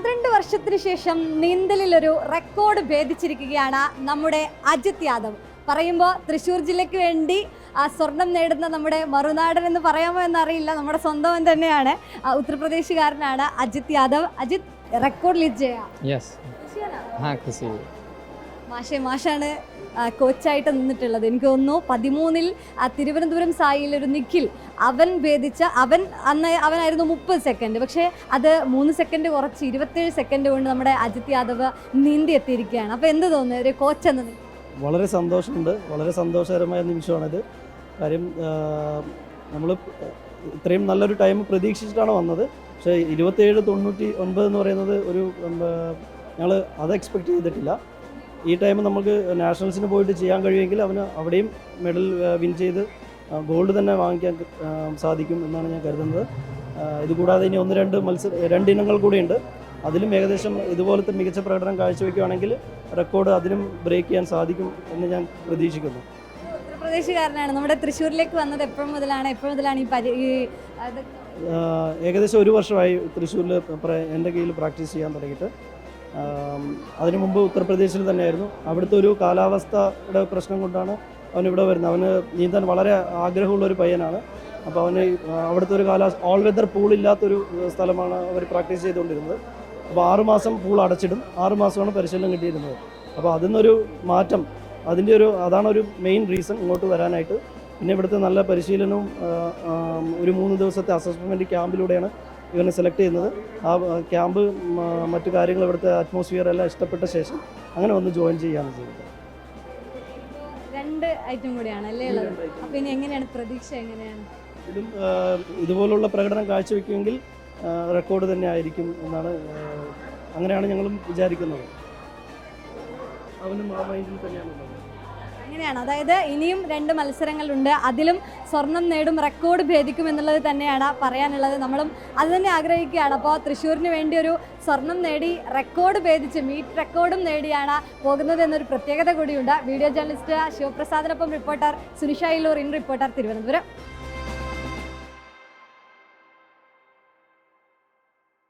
വർഷത്തിന് ശേഷം നീന്തലിൽ ഒരു റെക്കോർഡ് ഭേദിച്ചിരിക്കുകയാണ് നമ്മുടെ അജിത് യാദവ്. പറയുമ്പോൾ തൃശ്ശൂർ ജില്ലയ്ക്ക് വേണ്ടി ആ സ്വർണം നേടുന്ന നമ്മുടെ മറുനാടൻ എന്ന് പറയാമോ എന്നറിയില്ല. നമ്മുടെ സ്വന്തം തന്നെയാണ്. ഉത്തർപ്രദേശുകാരനാണ് അജിത് യാദവ്. അജിത് റെക്കോർഡ് ലീഡ് മാഷെ മാഷാണ് കോച്ചായിട്ട് നിന്നിട്ടുള്ളത്. എനിക്ക് തോന്നുന്നു പതിമൂന്നിൽ ആ, തിരുവനന്തപുരം സായിയിൽ ഒരു നിഖിൽ അവൻ ഭേദിച്ച അവൻ അന്ന് അവനായിരുന്നു മുപ്പത് സെക്കൻഡ് പക്ഷേ അത് മൂന്ന് സെക്കൻഡ് കുറച്ച് ഇരുപത്തേഴ് സെക്കൻഡ് കൊണ്ട് നമ്മുടെ അജിത് യാദവ് നീന്തി എത്തിയിരിക്കുകയാണ് അപ്പോൾ എന്ത് തോന്നുന്നു? ഒരു കോച്ച് എന്ന് വളരെ സന്തോഷമുണ്ട്. വളരെ സന്തോഷകരമായ നിമിഷമാണിത്. കാര്യം നമ്മൾ ഇത്രയും നല്ലൊരു ടൈം പ്രതീക്ഷിച്ചിട്ടാണ് വന്നത്. പക്ഷേ ഇരുപത്തേഴ് തൊണ്ണൂറ്റി ഒൻപത് എന്ന് പറയുന്നത് ഒരു ഞങ്ങൾ അത് എക്സ്പെക്റ്റ് ചെയ്തിട്ടില്ല. ഈ ടൈം നമുക്ക് നാഷണൽസിന് പോയിട്ട് ചെയ്യാൻ കഴിയുമെങ്കിൽ അവന് അവിടെയും മെഡൽ വിൻ ചെയ്ത് ഗോൾഡ് തന്നെ വാങ്ങിക്കാൻ സാധിക്കും എന്നാണ് ഞാൻ കരുതുന്നത്. ഇതുകൂടാതെ ഇനി ഒന്ന് രണ്ട് മത്സര രണ്ട് ഇനങ്ങൾ കൂടിയുണ്ട് അതിലും ഏകദേശം ഇതുപോലത്തെ മികച്ച പ്രകടനം കാഴ്ചവെക്കുകയാണെങ്കിൽ റെക്കോർഡ് അതിലും ബ്രേക്ക് ചെയ്യാൻ സാധിക്കും എന്ന് ഞാൻ പ്രതീക്ഷിക്കുന്നു. ഉത്തർപ്രദേശുകാരനാണ്. നമ്മുടെ തൃശ്ശൂരിലേക്ക് വന്നത് എപ്പോഴും മുതലാണ്? എപ്പോഴും മുതലാണ് ഈ പരി ഏകദേശം ഒരു വർഷമായി തൃശ്ശൂരിൽ എന്റെ കീഴിൽ പ്രാക്ടീസ് ചെയ്യാൻ തുടങ്ങിയിട്ട്. അതിനു മുമ്പ് ഉത്തർപ്രദേശിൽ തന്നെയായിരുന്നു. അവിടുത്തെ ഒരു കാലാവസ്ഥയുടെ പ്രശ്നം കൊണ്ടാണ് അവൻ ഇവിടെ വരുന്നത്. അവന് നീന്താൻ വളരെ ആഗ്രഹമുള്ള ഒരു പയ്യനാണ്. അപ്പോൾ അവന് അവിടുത്തെ ഒരു കാലാവസ്ഥ ഓൾ വെതർ പൂളില്ലാത്തൊരു സ്ഥലമാണ് അവർ പ്രാക്ടീസ് ചെയ്തുകൊണ്ടിരുന്നത്. അപ്പോൾ ആറുമാസം പൂൾ അടച്ചിടും. ആറുമാസമാണ് പരിശീലനം കിട്ടിയിരുന്നത്. അപ്പോൾ അതിൽ നിന്നൊരു മാറ്റം അതിന്റെ ഒരു അതാണ് ഒരു മെയിൻ റീസൺ ഇങ്ങോട്ട് വരാനായിട്ട്. പിന്നെ ഇവിടുത്തെ നല്ല പരിശീലനവും ഒരു മൂന്ന് ദിവസത്തെ അസസ്മെന്റ് ക്യാമ്പിലൂടെയാണ് ഇവനെ സെലക്ട് ചെയ്യുന്നത്. ആ ക്യാമ്പ് മറ്റു കാര്യങ്ങൾ ഇവിടുത്തെ അറ്റ്മോസ്ഫിയർ എല്ലാം ഇഷ്ടപ്പെട്ട ശേഷം അങ്ങനെ വന്ന് ജോയിൻ ചെയ്യാണ് ചെയ്തത്. രണ്ട് ഐറ്റം കൂടിയാണ് അല്ലേ ഉള്ളത്? അപ്പോൾ ഇനി എങ്ങനെയാണ്? പ്രതീക്ഷ എങ്ങനെയാണ്? ഇതിലും ഇതുപോലുള്ള പ്രകടനം കാഴ്ചവെക്കുമെങ്കിൽ റെക്കോർഡ് തന്നെ ആയിരിക്കും എന്നാണ് അങ്ങനെയാണ് ഞങ്ങളും വിചാരിക്കുന്നത്. അവനും ആ മൈൻഡിൽ തന്നെയാണുള്ളത് അങ്ങനെയാണ്. അതായത് ഇനിയും രണ്ട് മത്സരങ്ങളുണ്ട്. അതിലും സ്വർണം നേടും റെക്കോർഡ് ഭേദിക്കും എന്നുള്ളത് തന്നെയാണ് പറയാനുള്ളത്. നമ്മളും അത് തന്നെ ആഗ്രഹിക്കുകയാണ്. അപ്പോൾ തൃശ്ശൂരിന് വേണ്ടി ഒരു സ്വർണം നേടി റെക്കോർഡ് ഭേദിച്ച് മീറ്റ് റെക്കോർഡും നേടിയാണ് പോകുന്നത് എന്നൊരു പ്രത്യേകത കൂടിയുണ്ട്. Video journalist ശിവപ്രസാദിനൊപ്പം reporter Sunisha in reporter Thiruvananthapuram.